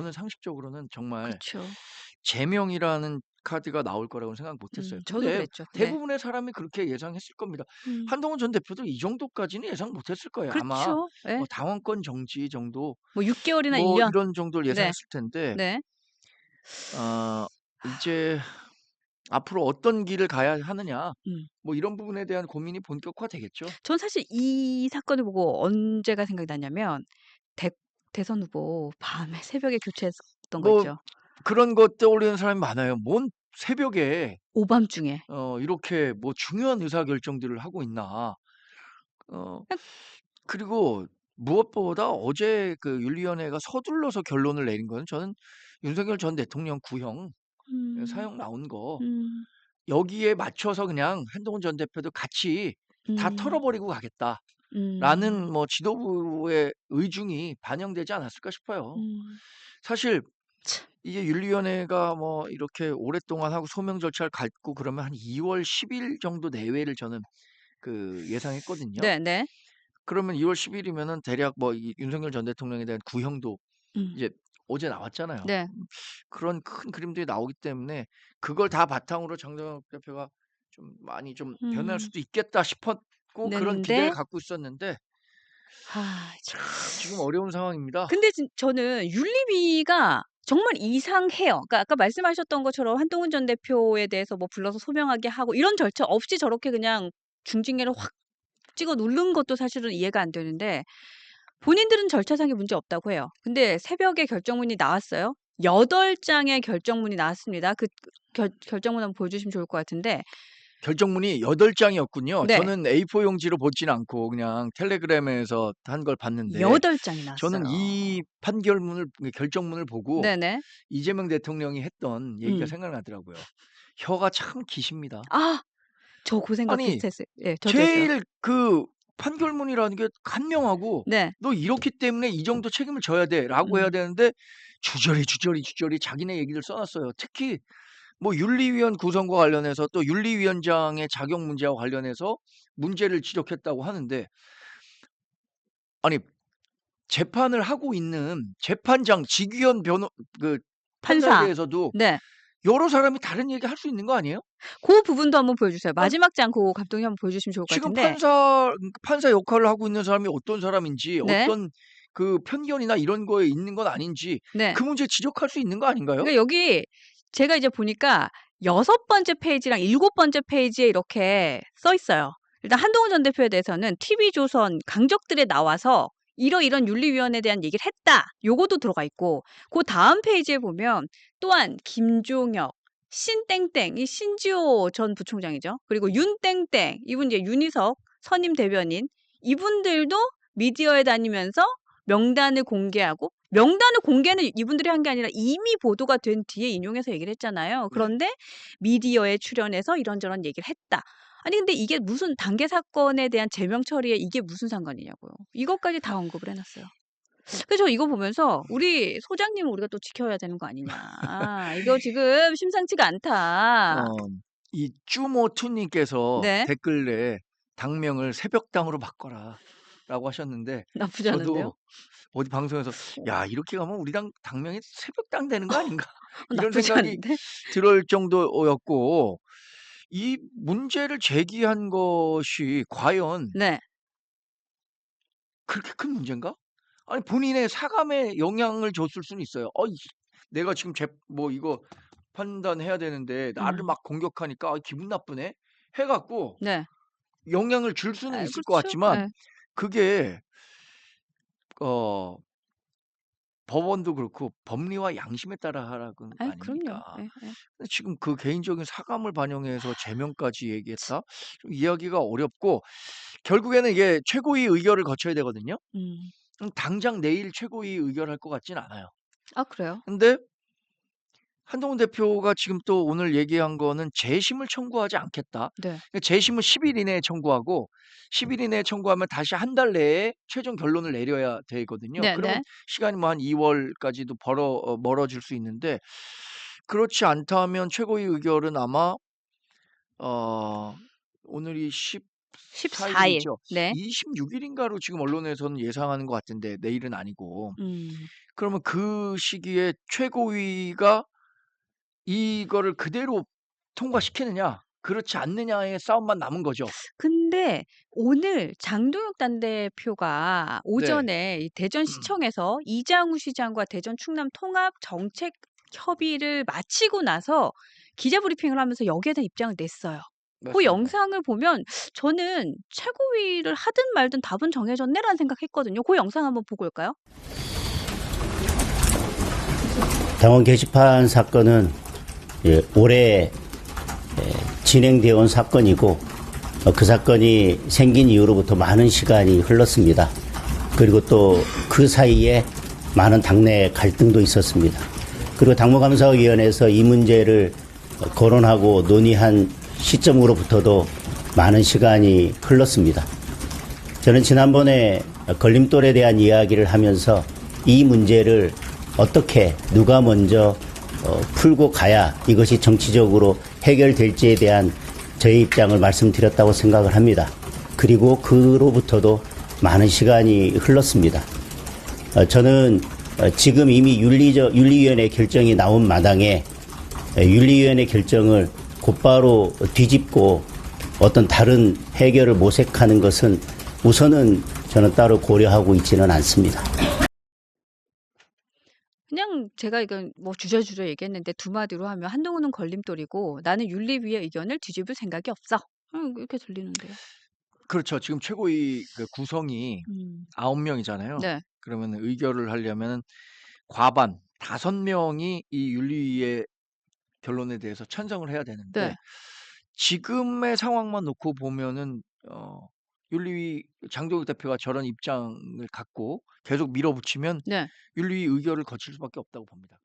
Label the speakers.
Speaker 1: 저는 상식적으로는 정말
Speaker 2: 그쵸.
Speaker 1: 제명이라는 카드가 나올 거라고는 생각 못 했어요.
Speaker 2: 음 저도 그랬죠. 네.
Speaker 1: 대부분의 사람이 그렇게 예상했을 겁니다.
Speaker 2: 음.
Speaker 1: 한동훈 전 대표도 이 정도까지는 예상 못 했을 거예요. 아마
Speaker 2: 그렇죠. 예.
Speaker 1: 뭐 당원권 정지 정도
Speaker 2: 뭐 6 개월이나
Speaker 1: 1뭐
Speaker 2: 년.
Speaker 1: 이런 정도를
Speaker 2: 네.
Speaker 1: 예상했을 텐데
Speaker 2: 네.
Speaker 1: 어 이제 앞으로 어떤 길을 가야 하느냐
Speaker 2: 음.
Speaker 1: 뭐 이런 부분에 대한 고민이 본격화되겠죠.
Speaker 2: 전 사실 이 사건을 보고 언제가 생각이 나냐면 대 대선 후보 밤에 새벽에 교체했었던 거
Speaker 1: 뭐
Speaker 2: 있죠.
Speaker 1: 그런 것 떠올리는 사람이 많아요. 뭔 새벽에
Speaker 2: 오밤중에.
Speaker 1: 어 이렇게 뭐 중요한 의사 결정들을 하고 있나. 어
Speaker 2: 약
Speaker 1: 그리고 무엇보다 어제 그 윤리위원회가 서둘러서 결론을 내린 거는 저는 윤석열 전 대통령 구형 예
Speaker 2: 음.
Speaker 1: 사형 나온 거
Speaker 2: 음.
Speaker 1: 여기에 맞춰서 그냥 한동훈 전 대표도 같이 다
Speaker 2: 음.
Speaker 1: 털어버리고 가겠다 라는
Speaker 2: 음.
Speaker 1: 뭐 지도부의 의중이 반영되지 않았을까 싶어요.
Speaker 2: 음.
Speaker 1: 사실
Speaker 2: 참.
Speaker 1: 이게 윤리위원회가 뭐 이렇게 오랫동안 하고 소명 절차를 밟고 그러면 한 2월 10일 정도 내외를 저는 그 예상했거든요.
Speaker 2: 네 네.
Speaker 1: 그러면 2월 10 일이면은 대략 뭐 이 윤석열 전 대통령에 대한 구형도
Speaker 2: 음.
Speaker 1: 이제 어제 나왔잖아요.
Speaker 2: 네.
Speaker 1: 음 그런 큰 그림들이 나오기 때문에 그걸 다 바탕으로 정동영 대표가 좀 많이 좀 변할
Speaker 2: 음.
Speaker 1: 수도 있겠다 싶었 고 그런 기대를 갖고 있었는데
Speaker 2: 아 참.
Speaker 1: 지금 어려운 상황입니다.
Speaker 2: 근데 진 저는 윤리위가 정말 이상해요. 그러니까 아까 말씀하셨던 것처럼 한동훈 전 대표에 대해서 뭐 불러서 소명하게 하고 이런 절차 없이 저렇게 그냥 중징계를 확 찍어 누른 것도 사실은 이해가 안 되는데 본인들은 절차상의 문제 없다고 해요. 근데 새벽에 결정문이 나왔어요. 8 장의 결정문이 나왔습니다. 그 결 결정문 한번 보여 주시면 좋을 것 같은데
Speaker 1: 결정문이 8 장이었군요.
Speaker 2: 네.
Speaker 1: 저는 A4 용지로 보진 않고 그냥 텔레그램에서 한 걸 봤는데
Speaker 2: 8 장이
Speaker 1: 저는
Speaker 2: 나왔어요.
Speaker 1: 이 판결문을 그 결정문을 보고
Speaker 2: 네네.
Speaker 1: 이재명 대통령이 했던 얘기가
Speaker 2: 음.
Speaker 1: 생각나더라고요. 혀가 참 기십니다.
Speaker 2: 아. 저 그 생각
Speaker 1: 아니
Speaker 2: 비슷했어요. 예. 저도 했어요.
Speaker 1: 제일 그 판결문이라는 게 간명하고
Speaker 2: 네.
Speaker 1: "너 이렇기 때문에 이 정도 책임을 져야 돼."라고 해야
Speaker 2: 음.
Speaker 1: 되는데 주저리, 주저리, 주저리 자기네 얘기를 써 놨어요. 특히 뭐 윤리위원 구성과 관련해서 또 윤리위원장의 자격 문제와 관련해서 문제를 지적했다고 하는데 아니 재판을 하고 있는 재판장 직위원 변호 그 판사에
Speaker 2: 판사.
Speaker 1: 대해서도
Speaker 2: 네.
Speaker 1: 여러 사람이 다른 얘기 할 수 있는 거 아니에요?
Speaker 2: 고 부분도 한번 보여 주세요.
Speaker 1: 아
Speaker 2: 마지막 장고 감독님 한번 보여 주시면 좋을 것
Speaker 1: 지금
Speaker 2: 같은데
Speaker 1: 판사 음 판사 역할을 하고 있는 사람이 어떤 사람인지
Speaker 2: 네.
Speaker 1: 어떤 그 편견이나 이런 거에 있는 건 아닌지
Speaker 2: 네.
Speaker 1: 그 문제 지적할 수 있는 거 아닌가요?
Speaker 2: 그러니까 여기 제가 이제 보니까 6 번째 페이지랑 7 번째 페이지에 이렇게 써 있어요. 일단 한동훈 전 대표에 대해서는 TV조선 강적들에 나와서 이러 이런 윤리위원회에 대한 얘기를 했다. 요거도 들어가 있고 그 다음 페이지에 보면 또한 김종혁, 신땡땡 이 신지호 전 부총장이죠. 그리고 윤땡땡 이분 이제 윤희석 선임 대변인 이분들도 미디어에 다니면서 명단을 공개하고 명단을 공개는 이분들이 한 게 아니라 이미 보도가 된 뒤에 인용해서 얘기를 했잖아요.
Speaker 1: 네.
Speaker 2: 그런데 미디어에 출연해서 이런저런 얘기를 했다. 아니 근데 이게 무슨 단계 사건에 대한 제명 처리에 이게 무슨 상관이냐고요. 이것까지 다 언급을 해 놨어요. 그래서 저 이거 보면서 '우리 소장님을 우리가 또 지켜야 되는 거 아니냐. 이거 지금 심상치가 않다.'
Speaker 1: 어 이 쭈모2 님께서
Speaker 2: 네.
Speaker 1: 댓글에 "당명을 새벽당으로 바꿔라."라고 하셨는데
Speaker 2: 나쁘지 않은데요?
Speaker 1: 저도 어디 방송에서 '야 이렇게 가면 우리 당 당명이 새벽당 되는 거 아닌가?'
Speaker 2: 어
Speaker 1: 이런
Speaker 2: 나쁘지
Speaker 1: 생각이
Speaker 2: 않은데?
Speaker 1: 들을 정도였고 이 문제를 제기한 것이 과연
Speaker 2: 네.
Speaker 1: 그렇게 큰 문제인가? 아니 본인의 사감에 영향을 줬을 수는 있어요. '어 이 내가 지금 재뭐 이거 판단해야 되는데 나를
Speaker 2: 음.
Speaker 1: 막 공격하니까 아 기분 나쁘네.' 해 갖고
Speaker 2: 네.
Speaker 1: 영향을 줄 수는
Speaker 2: 아
Speaker 1: 있을 것
Speaker 2: 그렇죠.
Speaker 1: 같지만
Speaker 2: 예.
Speaker 1: 그게 어 법원도 그렇고 법리와 양심에 따라 하라는 거
Speaker 2: 아이 그럼요.
Speaker 1: 아닙니까?
Speaker 2: 예 예.
Speaker 1: 근데 지금 그 개인적인 사감을 반영해서 제명까지
Speaker 2: 참.
Speaker 1: 얘기했다? 좀 이해하기가 어렵고 결국에는 이게 최고위 의결을 거쳐야 되거든요.
Speaker 2: 음.
Speaker 1: 음 당장 내일 최고위 의결할 것 같진 않아요.
Speaker 2: 아 그래요?
Speaker 1: 근데 한동훈 대표가 지금 또 오늘 얘기한 거는 재심을 청구하지 않겠다.
Speaker 2: 네.
Speaker 1: 그러니까 재심은 10일 이내에 청구하고 10일 이내에 청구하면 다시 한 달 내에 최종 결론을 내려야 되거든요.
Speaker 2: 네네.
Speaker 1: 그러면 시간이 뭐 한 2 월까지도 벌어 어 멀어질 수 있는데 그렇지 않다면 최고위 의결은 아마 어 오늘이 14
Speaker 2: 14일.
Speaker 1: 일이죠.
Speaker 2: 네.
Speaker 1: 26일인가로 지금 언론에서는 예상하는 것 같은데 내일은 아니고.
Speaker 2: 음.
Speaker 1: 그러면 그 시기에 최고위가 이거를 그대로 통과시키느냐 그렇지 않느냐의 싸움만 남은 거죠.
Speaker 2: 근데 오늘 장동혁 당대표가
Speaker 1: 네.
Speaker 2: 오전에 이
Speaker 1: 음.
Speaker 2: 대전시청에서 이장우 시장과 대전 충남 통합 정책 협의를 마치고 나서 기자 브리핑을 하면서 여기에 대한 입장을 냈어요. 그
Speaker 1: 맞습니다.
Speaker 2: 영상을 보면 저는 최고위를 하든 말든 답은 정해졌네라는 생각했거든요. 그 영상 한번 보고 올까요?
Speaker 3: 당원 게시판 사건은 예, 올해 예, 진행되어 온 사건이고 어, 그 사건이 생긴 이후로부터 많은 시간이 흘렀습니다. 그리고 또 그 사이에 많은 당내 갈등도 있었습니다. 그리고 당무감사위원회에서 이 문제를 어, 거론하고 논의한 시점으로부터도 많은 시간이 흘렀습니다. 저는 지난번에 걸림돌에 대한 이야기를 하면서 이 문제를 어떻게 누가 먼저 어, 풀고 가야 이것이 정치적으로 해결될지에 대한 저의 입장을 말씀드렸다고 생각을 합니다. 그리고 그로부터도 많은 시간이 흘렀습니다. 어, 저는 어, 지금 이미 윤리적 윤리위원회 결정이 나온 마당에 에, 윤리위원회 결정을 곧바로 뒤집고 어떤 다른 해결을 모색하는 것은 우선은 저는 따로 고려하고 있지는 않습니다.
Speaker 2: 그냥 제가 이건 뭐 주저주저 얘기했는데 두 마디로 하면 한동훈은 걸림돌이고 나는 윤리위의 의견을 뒤집을 생각이 없어. 음, 이렇게 들리는데요.
Speaker 1: 그렇죠. 지금 최고위 그 구성이
Speaker 2: 음.
Speaker 1: 9 명이잖아요.
Speaker 2: 네.
Speaker 1: 그러면 의결을 하려면 과반 5 명이 이 윤리위의 결론에 대해서 찬성을 해야 되는데
Speaker 2: 네.
Speaker 1: 지금의 상황만 놓고 보면은 어 윤리위 장동혁 대표가 저런 입장을 갖고 계속 밀어붙이면
Speaker 2: 네.
Speaker 1: 윤리위 의결을 거칠 수밖에 없다고 봅니다.